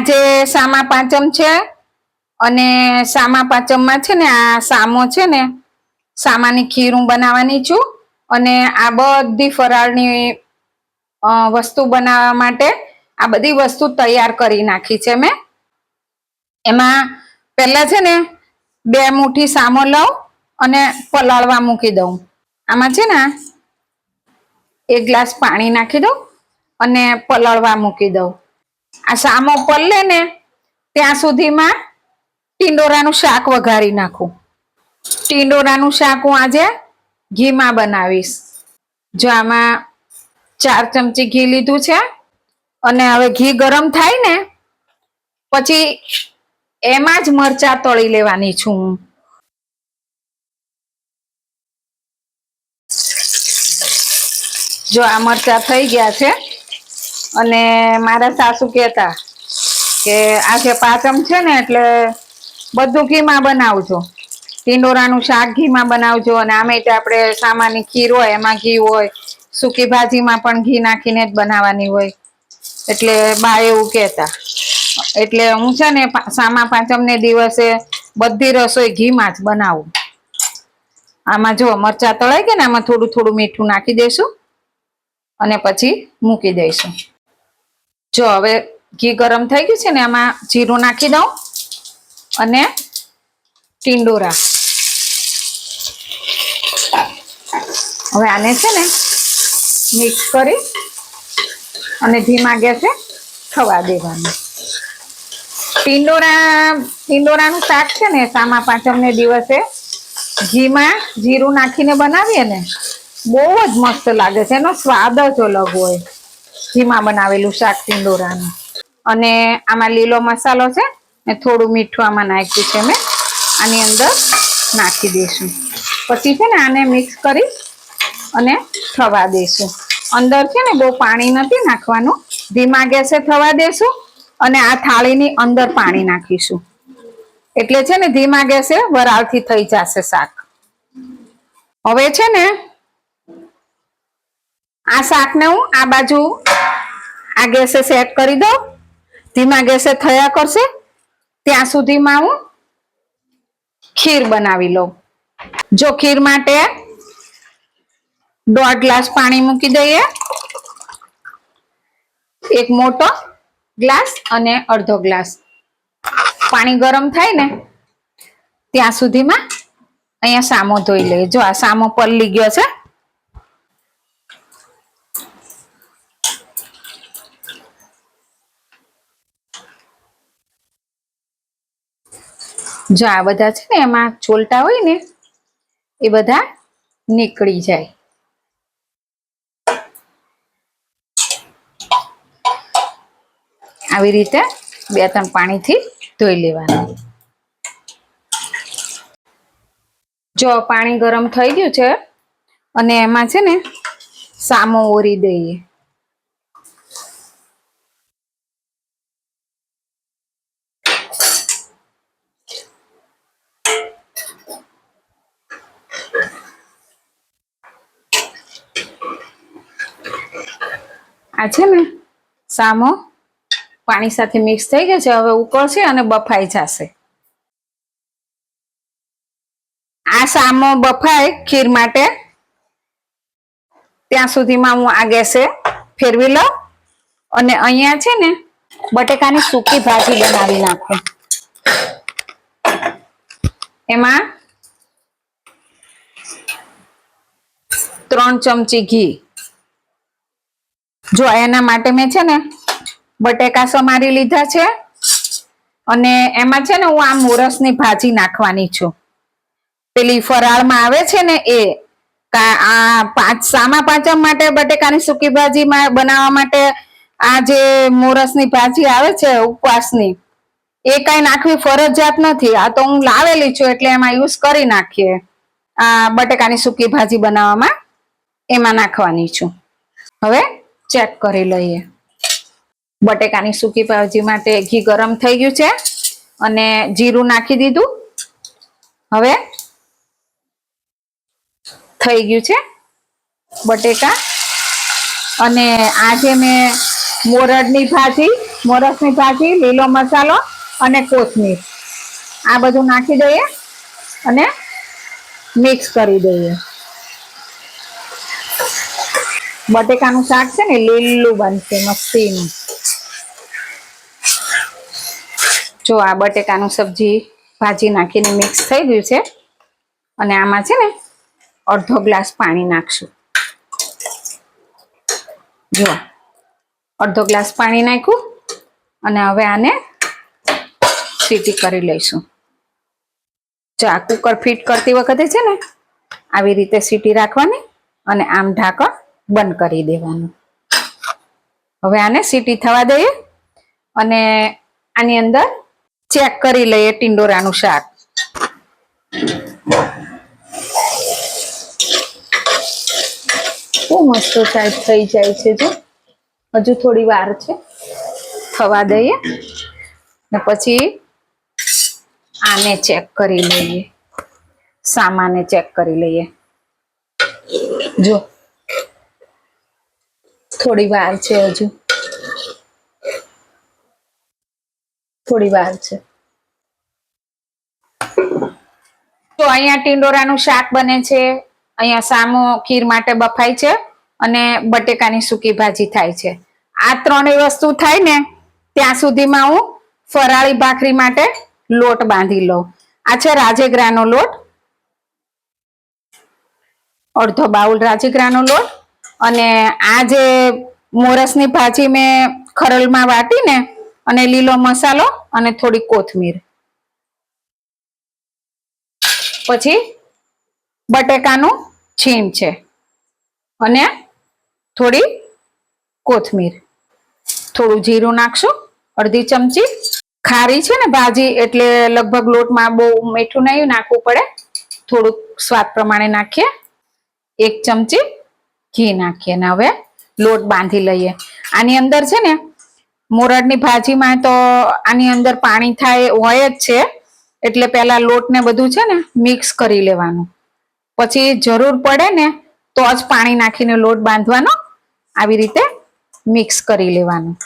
આજે સામા પાંચમ છે અને સામા પાંચમમાં છે ને આ સામો છે ને સામાની ખીર હું બનાવવાની છું અને આ બધી ફરાળની વસ્તુ બનાવવા માટે આ બધી વસ્તુ તૈયાર કરી નાખી છે મેં. એમાં પહેલા છે ને બે મુઠ્ઠી સામો લઉં અને પલાળવા મૂકી દઉં. આમાં છે ને એક ગ્લાસ પાણી નાખી દઉં અને પલાળવા મૂકી દઉં. આ સામો પલળે ને, ત્યાં સુધીમાં ટીંડોરાનું શાક વઘારી નાખું. ટીંડોરાનું શાક હું આજે ઘીમાં બનાવીશ. જો આમાં ચાર ચમચી ઘી લીધું છે, અને હવે ઘી ગરમ થાય ને, પછી એમાં જ મરચા તળી લેવાની છું હું. જો આ મરચા થઈ ગયા છે અને મારા સાસુ કહેતા કે આજે પાચમ છે ને એટલે બધું ઘીમાં બનાવજો. ટીંડોરાનું શાક ઘીમાં બનાવજો અને આમે આપણે સામાની ખીર હોય, એમાં ઘી હોય, સૂકી ભાજીમાં પણ ઘી નાખીને જ બનાવવાની હોય. એટલે બા એવું કહેતા. એટલે હું છે ને સામા પાંચમને દિવસે બધી રસોઈ ઘીમાં જ બનાવું. આમાં જો મરચાં તળાઈ કે ને, આમાં થોડું થોડું મીઠું નાખી દઈશું અને પછી મૂકી દઈશું. જો હવે ઘી ગરમ થઈ ગયું છે ને એમાં જીરું નાખી દઉં અને ટીંડોરા. હવે આને છે ને મિક્સ કરી અને ધીમા ગેસે થવા દેવાનું. ટીંડોરા, ટીંડોરાનું શાક છે ને, સામા પાંચમને દિવસે ઘીમાં જીરું નાખીને બનાવીએ ને, બહુ જ મસ્ત લાગે છે. એનો સ્વાદ જ અલગ હોય. ઘીમાં બનાવેલું શાક ટીંડોરાનું. અને આમાં લીલો મસાલો છે ને થોડું મીઠું આમાં નાખ્યું છે મેં. આની અંદર નાખી દઈશું. પછી છે ને આને મિક્સ કરી અને થવા દઈશું. અંદર છે ને બહુ પાણી નથી નાખવાનું. ધીમા ગેસે થવા દેશું અને આ થાળીની અંદર પાણી નાખીશું. એટલે છે ને ધીમા ગેસે વરાળથી થઈ જશે શાક. હવે છે ને આ શાકને હું આ બાજુ આ ગેસે સેટ કરી દો. ધીમા ગેસે થયા કરશે. ત્યાં સુધીમાં હું ખીર બનાવી લઉં. જો ખીર માટે દોઢ ગ્લાસ પાણી મૂકી દઈએ. એક મોટો ગ્લાસ અને અડધો ગ્લાસ. પાણી ગરમ થાય ને, ત્યાં સુધીમાં અહીંયા સામો ધોઈ લઈએ. જો આ સામો પલ્લી ગયો છે જો આ બધા છે ને, એમાં ચોલટા હોય ને, એ બધા નીકળી જાય. આવી રીતે બે ત્રણ પાણીથી ધોઈ લેવાનું. જો પાણી ગરમ થઈ ગયું છે, અને એમાં છે ને, સામો ઓરી દઈએ. આ છે ને સામો પાણી સાથે મિક્સ થઈ ગયો છે, હવે ઉકળશે અને બફાઈ જશે. આ સામો બફાય ખીર માટે ત્યાં સુધીમાં હું આ ગેસે ફેરવી લઉં અને અહીંયા છે ને બટેકાની સૂકી ભાજી બનાવી નાખું. એમાં ત્રણ ચમચી ઘી જો એના માટે મેં છે ને બટેકા સમારી લીધા છે. અને એમાં છે ને હું આ મોરસની ભાજી નાખવાની છું. પેલી ફરાળમાં આવે છે ને એ આ પાંચ, સામા પાંચમ માટે બટેકાની સૂકી ભાજીમાં બનાવવા માટે આ જે મોરસની ભાજી આવે છે ઉપવાસની, એ કઈ નાખવી ફરજિયાત નથી. આ તો હું લાવેલી છું એટલે એમાં યુઝ કરી નાખીએ. આ બટેકાની સૂકી ભાજી બનાવવામાં એમાં નાખવાની છું. હવે ચેક કરી લઈએ. બટેકાની સૂકી ભાજી માટે ઘી ગરમ થઈ ગયું છે અને જીરું નાખી દીધું. હવે થઈ ગયું છે બટેકા. અને આજે મેં મોરડની ભાજી, મોરસની ભાજી, લીલો મસાલો અને કોથમીર. આ બધું નાખી દઈએ અને મિક્સ કરી દઈએ. બટેકાનું શાક છે ને, લીલું બનશે, મસ્તીનું. જો આ બટેકાનું સબ્જી ભાજી નાખીને મિક્સ થઈ ગયું છે. અને આમાં છે ને, અડધો ગ્લાસ પાણી નાખશું. જો, અડધો ગ્લાસ પાણી નાખ્યું અને હવે આને સીટી કરી લઈશું. જો આ કુકર ફિટ કરતી વખતે છે ને, આવી રીતે સીટી રાખવાની અને આમ ઢાંકણ બંધ કરી દેવાનું. હવે આને સીટી થવા દઈએ અને આની અંદર ચેક કરી લઈએ ટિંડોરાનું શાક. બહુ મસ્ત સાઈડ થઈ જાય છે જો. હજુ થોડી વાર છે. થવા દઈએ ને પછી આને ચેક કરી લઈએ. સામાને ચેક કરી લઈએ. જો. થોડી વાર છે હજુ. થોડી વાર છે. તો અહીંયા ટિંડોરાનું શાક બને છે, અહીંયા સામો ખીર માટે બફાય છે અને બટેકાની સૂકી ભાજી થાય છે. આ ત્રણેય વસ્તુ થાય ને, ત્યાં સુધીમાં હું ફરાળી ભાખરી માટે લોટ બાંધી લઉં. આ છે રાજેગ્રાનો લોટ. અડધો બાઉલ રાજેગ્રાનો લોટ. અને આ જે મોરસની ભાજી મેં ખરલમાં વાટીને અને લીલો મસાલો અને થોડી કોથમીર. પછી બટેકાનું છીણ છે અને થોડી કોથમીર. થોડું જીરું નાખશું, અડધી ચમચી. ખારી છે ને ભાજી એટલે લગભગ લોટમાં બહુ મીઠું નહીં નાખવું પડે. થોડુંક સ્વાદ પ્રમાણે નાખીએ. એક ચમચી ઘી નાખીએ ને હવે લોટ બાંધી લઈએ. આની અંદર છે ને, મોરડની ભાજીમાં તો આની અંદર પાણી થાય હોય જ છે, એટલે પહેલા લોટ ને બધું છે ને મિક્સ કરી લેવાનું. પછી જરૂર પડે ને તો જ પાણી નાખીને લોટ બાંધવાનો, આવી રીતે મિક્સ કરી લેવાનું.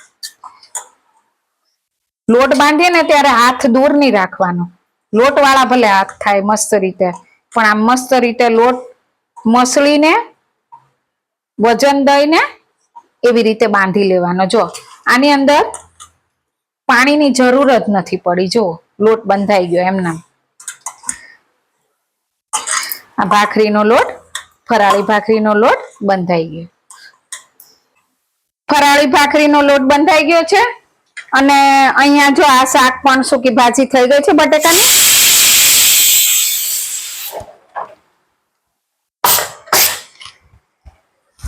લોટ બાંધીએ ને ત્યારે હાથ દૂર નહીં રાખવાનો. લોટ વાળા ભલે હાથ થાય મસ્ત રીતે, પણ આમ મસ્ત રીતે લોટ મસળીને વજન દઈને એવી રીતે બાંધી લેવાનો. જો, આની અંદર પાણીની જરૂર જ નથી પડી. જો, લોટ બંધાઈ ગયો એમના આ ભાખરીનો લોટ, ફરાળી ભાખરીનો લોટ બંધાઈ ગયો. ફરાળી ભાખરીનો લોટ બંધાઈ ગયો છે. અને અહીંયા જો આ શાક પણ સૂકી ભાજી થઈ ગઈ છે બટેકાની.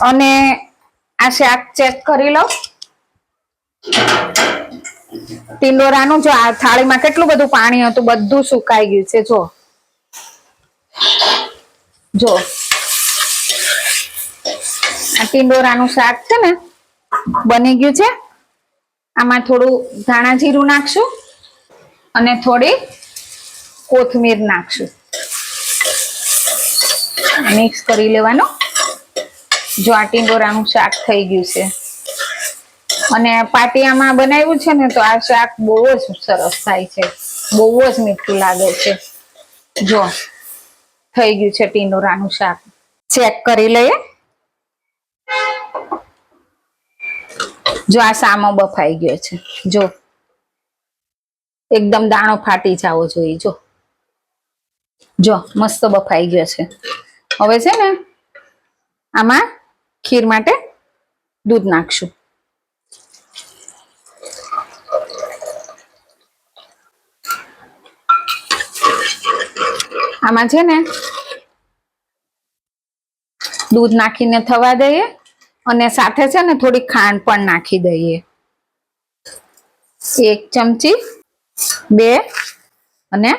અને આ શાક ચેક કરી લો. ટિંડોરાનું જો આ થાળીમાં કેટલું બધું પાણી હતું, બધું સુકાઈ ગયું છે, જો. જો. આ ટિંડોરાનું શાક છે ને, બની ગયું છે. આમાં થોડું ધાણા જીરું નાખશું અને થોડી કોથમીર નાખશું. મિક્સ કરી લેવાનું. જો આ ટિંડોરાનું શાક થઈ ગયું છે. અને પાટિયામાં બનાવ્યું છે ને, તો આ શાક બહુ જ સરસ થાય છે. બહુ જ મીઠું લાગે છે. જો, થઈ ગયું છે ટીંડોરાનું શાક. ચેક કરી લઈએ. જો આ સામો બફાઈ ગયો છે. જો, એકદમ દાણો ફાટી જાવો જોઈએ. જો જો, મસ્ત બફાઈ ગયો છે. હવે છે ને, આમાં ખીર માટે દૂધ નાખશું. આમાં છે ને દૂધ નાખીને થવા દઈએ અને સાથે છે ને થોડી ખાંડ પણ નાખી દઈએ. એક ચમચી, બે અને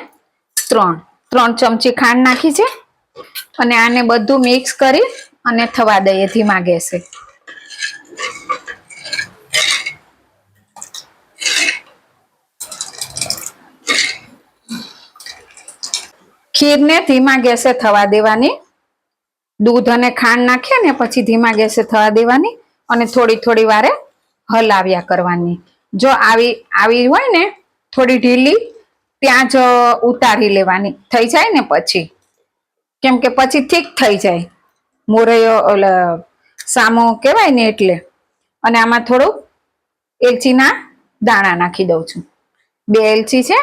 ત્રણ. ત્રણ ચમચી ખાંડ નાખી છે. અને આને બધું મિક્સ કરી અને થવા દઈએ ધીમા ગેસે ખીરને ધીમા ગેસે થવા દેવાની. દૂધ અને ખાંડ નાખીએ ને પછી ધીમા ગેસે થવા દેવાની અને થોડી થોડી વારે હલાવ્યા કરવાની. જો આવી આવી હોય ને થોડી ઢીલી ત્યાં જ ઉતારી લેવાની. થઈ જાય ને પછી. કેમ કે પછી ઠીક થઈ જાય. મોરૈયો, ઓલા, સામો કહેવાય ને એટલે. અને આમાં થોડું એલચીના દાણા નાખી દઉં છું. બે એલચી છે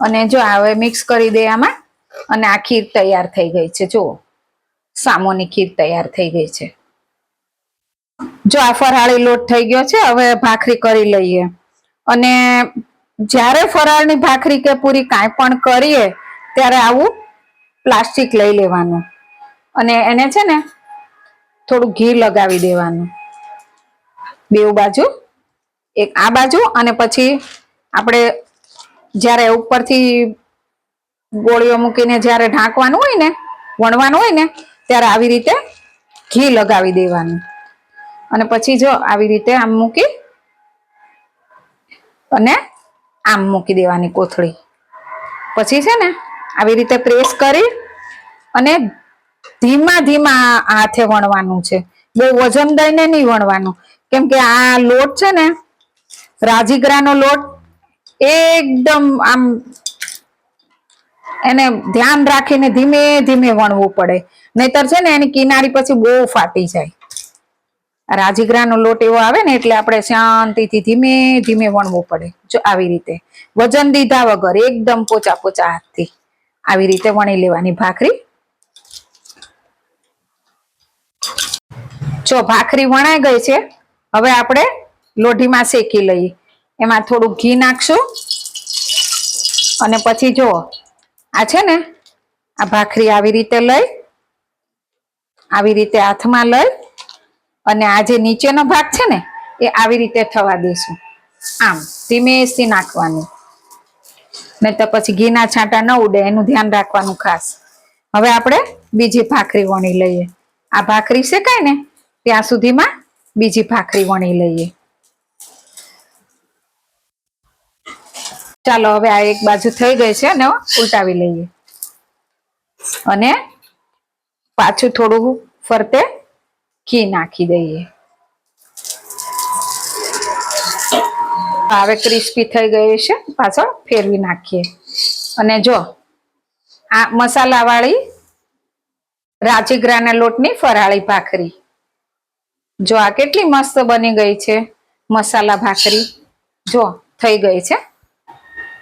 અને જો હવે મિક્સ કરી દે આમાં, અને આ ખીર તૈયાર થઈ ગઈ છે. જુઓ, સામોની ખીર તૈયાર થઈ ગઈ છે. જો આ ફરાળી લોટ થઈ ગયો છે, હવે ભાખરી કરી લઈએ. અને જ્યારે ફરાળની ભાખરી કે પૂરી કાંઈ પણ કરીએ, ત્યારે આવું પ્લાસ્ટિક લઈ લેવાનું. અને એને છે ને થોડું ઘી લગાવી દેવાનું. બેઉ બાજુ, એક આ બાજુ અને પછી આપણે જ્યારે ઉપરથી ગોળીઓ મૂકીને જ્યારે ઢાંકવાનું હોય ને, વણવાનું હોય ને, ત્યારે આવી રીતે ઘી લગાવી દેવાનું. અને પછી જો આવી રીતે આમ મૂકી અને આમ મૂકી દેવાની કોથળી. પછી છે ને આવી રીતે પ્રેસ કરી અને ધીમા ધીમા હાથે વણવાનું છે. બહુ વજન દઈને નહીં વણવાનું. કેમ કે આ લોટ છે ને, રાજીગરાનો લોટ, એકદમ આમ એને ધ્યાન રાખીને ધીમે ધીમે વણવું પડે. નહીતર છે ને, એની કિનારી પછી બહુ ફાટી જાય. રાજીગરાનો લોટ એવો આવે ને, એટલે આપણે શાંતિથી ધીમે ધીમે વણવું પડે. જો આવી રીતે. વજન દીધા વગર, એકદમ પોચા પોચા હાથથી. આવી રીતે વણી લેવાની ભાખરી. જો ભાખરી વણાઈ ગઈ છે, હવે આપણે લોઢીમાં શેકી લઈએ. એમાં થોડું ઘી નાખશું. અને પછી જો આ છે ને, આ ભાખરી આવી રીતે લઈ, આવી રીતે હાથમાં લઈ, અને આ જે નીચેનો ભાગ છે ને, એ આવી રીતે થવા દેશું. આમ ધીમેથી નાખવાનું. નહીં તો પછી ઘીના છાંટા ન ઉડે, એનું ધ્યાન રાખવાનું ખાસ. હવે આપણે બીજી ભાખરી વણી લઈએ. આ ભાખરી શેકાય ને ત્યાં સુધીમાં બીજી ભાખરી વણી લઈએ. ચાલો, હવે આ એક બાજુ થઈ ગઈ છે અને ઉલટાવી લઈએ. અને પાછું થોડું ફરતે ઘી નાખી દઈએ. હવે ક્રિસ્પી થઈ ગયું છે, પાછળ ફેરવી નાખીએ. અને જો, આ મસાલાવાળી રાજીગરાના લોટની ફરાળી ભાખરી. જો આ કેટલી મસ્ત બની ગઈ છે મસાલા ભાખરી. જો, થઈ ગઈ છે.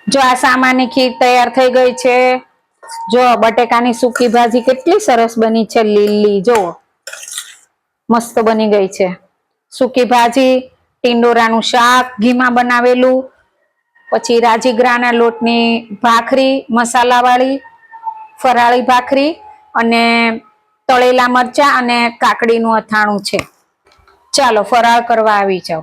જો આ સામાની ખીર તૈયાર થઈ ગઈ છે. જો બટેકાની સૂકી ભાજી કેટલી સરસ બની છે, લીલી. જો, મસ્ત બની ગઈ છે. સૂકી ભાજી, ટીંડોરાનું શાક, ઘીમાં બનાવેલું, પછી રાજીગ્રાના લોટની ભાખરી, મસાલાવાળી, ફરાળી ભાખરી અને તળેલા મરચા અને કાકડીનું અથાણું છે. ચાલો ફરાળ કરવા આવી જાઓ.